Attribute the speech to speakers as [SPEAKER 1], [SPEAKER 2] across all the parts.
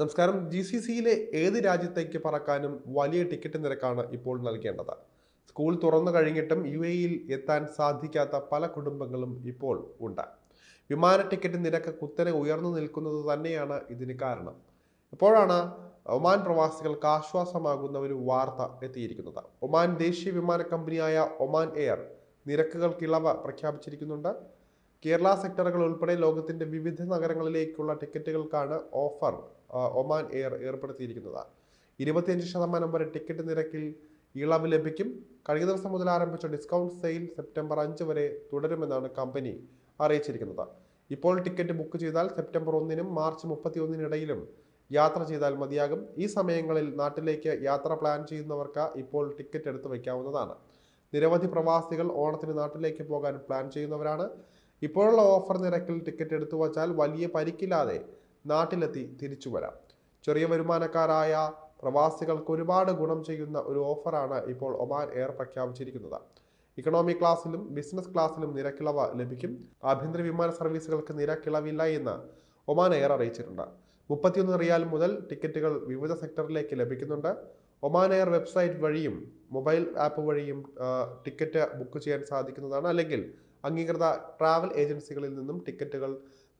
[SPEAKER 1] നമസ്കാരം. G C സിയിലെ ഏത് രാജ്യത്തേക്ക് പറക്കാനും വലിയ ടിക്കറ്റ് നിരക്കാണ് ഇപ്പോൾ നൽകേണ്ടത്. സ്കൂൾ തുറന്നു കഴിഞ്ഞിട്ടും യു എയിൽ എത്താൻ സാധിക്കാത്ത പല കുടുംബങ്ങളും ഇപ്പോൾ ഉണ്ട്. വിമാന ടിക്കറ്റ് നിരക്ക് കുത്തനെ ഉയർന്നു നിൽക്കുന്നത് തന്നെയാണ് ഇതിന് കാരണം. ഇപ്പോഴാണ് ഒമാൻ പ്രവാസികൾക്ക് ആശ്വാസമാകുന്ന ഒരു വാർത്ത എത്തിയിരിക്കുന്നത്. ഒമാൻ ദേശീയ വിമാന കമ്പനിയായ ഒമാൻ എയർ നിരക്കുകൾക്ക് ഇളവ് പ്രഖ്യാപിച്ചിരിക്കുന്നുണ്ട്. കേരള സെക്ടറുകൾ ഉൾപ്പെടെ ലോകത്തിന്റെ വിവിധ നഗരങ്ങളിലേക്കുള്ള ടിക്കറ്റുകൾക്കാണ് ഓഫർ ഒമാൻ എയർ ഏർപ്പെടുത്തിയിരിക്കുന്നത്. ഇരുപത്തിയഞ്ച് ശതമാനം വരെ ടിക്കറ്റ് നിരക്കിൽ ഇളവ് ലഭിക്കും. കഴിഞ്ഞ ദിവസം മുതൽ ആരംഭിച്ച ഡിസ്കൗണ്ട് സെയിൽ സെപ്റ്റംബർ അഞ്ച് വരെ തുടരുമെന്നാണ് കമ്പനി അറിയിച്ചിരിക്കുന്നത്. ഇപ്പോൾ ടിക്കറ്റ് ബുക്ക് ചെയ്താൽ സെപ്റ്റംബർ ഒന്നിനും മാർച്ച് മുപ്പത്തി ഒന്നിനിടയിലും യാത്ര ചെയ്താൽ മതിയാകും. ഈ സമയങ്ങളിൽ നാട്ടിലേക്ക് യാത്ര പ്ലാൻ ചെയ്യുന്നവർക്ക് ഇപ്പോൾ ടിക്കറ്റ് എടുത്തു വയ്ക്കാവുന്നതാണ്. നിരവധി പ്രവാസികൾ ഓണത്തിന് നാട്ടിലേക്ക് പോകാൻ പ്ലാൻ ചെയ്യുന്നവരാണ്. ഇപ്പോഴുള്ള ഓഫർ നിരക്കിൽ ടിക്കറ്റ് എടുത്തു വച്ചാൽ വലിയ പരിക്കില്ലാതെ നാട്ടിലെത്തി തിരിച്ചു വരാം. ചെറിയ വരുമാനക്കാരായ പ്രവാസികൾക്ക് ഒരുപാട് ഗുണം ചെയ്യുന്ന ഒരു ഓഫറാണ് ഇപ്പോൾ ഒമാൻ എയർ പ്രഖ്യാപിച്ചിരിക്കുന്നത്. ഇക്കണോമി ക്ലാസ്സിലും ബിസിനസ് ക്ലാസ്സിലും നിരക്കിളവ് ലഭിക്കും. ആഭ്യന്തര വിമാന സർവീസുകൾക്ക് നിരക്കിളവില്ല എന്ന് ഒമാൻ എയർ അറിയിച്ചിട്ടുണ്ട്. മുപ്പത്തിയൊന്ന് റിയാൽ മുതൽ ടിക്കറ്റുകൾ വിവിധ സെക്ടറിലേക്ക് ലഭിക്കുന്നുണ്ട്. ഒമാൻ എയർ വെബ്സൈറ്റ് വഴിയും മൊബൈൽ ആപ്പ് വഴിയും ടിക്കറ്റ് ബുക്ക് ചെയ്യാൻ സാധിക്കുന്നതാണ്. അല്ലെങ്കിൽ അംഗീകൃത ട്രാവൽ ഏജൻസികളിൽ നിന്നും ടിക്കറ്റുകൾ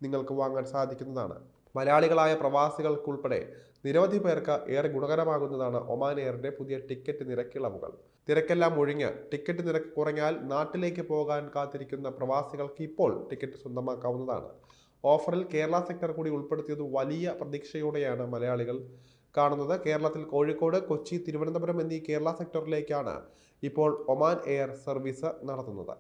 [SPEAKER 1] നിങ്ങൾക്ക് വാങ്ങാൻ സാധിക്കുന്നതാണ്. മലയാളികളായ പ്രവാസികൾക്കുൾപ്പെടെ നിരവധി പേർക്ക് ഏറെ ഗുണകരമാകുന്നതാണ് ഒമാൻ എയറിന്റെ പുതിയ ടിക്കറ്റ് നിരക്കിളവുകൾ. തിരക്കെല്ലാം ഒഴിഞ്ഞ് ടിക്കറ്റ് നിരക്ക് കുറഞ്ഞാൽ നാട്ടിലേക്ക് പോകാൻ കാത്തിരിക്കുന്ന പ്രവാസികൾക്ക് ഇപ്പോൾ ടിക്കറ്റ് സ്വന്തമാക്കാവുന്നതാണ്. ഓഫറിൽ കേരള സെക്ടർ കൂടി ഉൾപ്പെടുത്തിയത് വലിയ പ്രതീക്ഷയോടെയാണ് മലയാളികൾ കാണുന്നത്. കേരളത്തിൽ കോഴിക്കോട് കൊച്ചി തിരുവനന്തപുരം എന്നീ കേരള സെക്ടറിലേക്കാണ് ഇപ്പോൾ ഒമാൻ എയർ സർവീസ് നടത്തുന്നത്.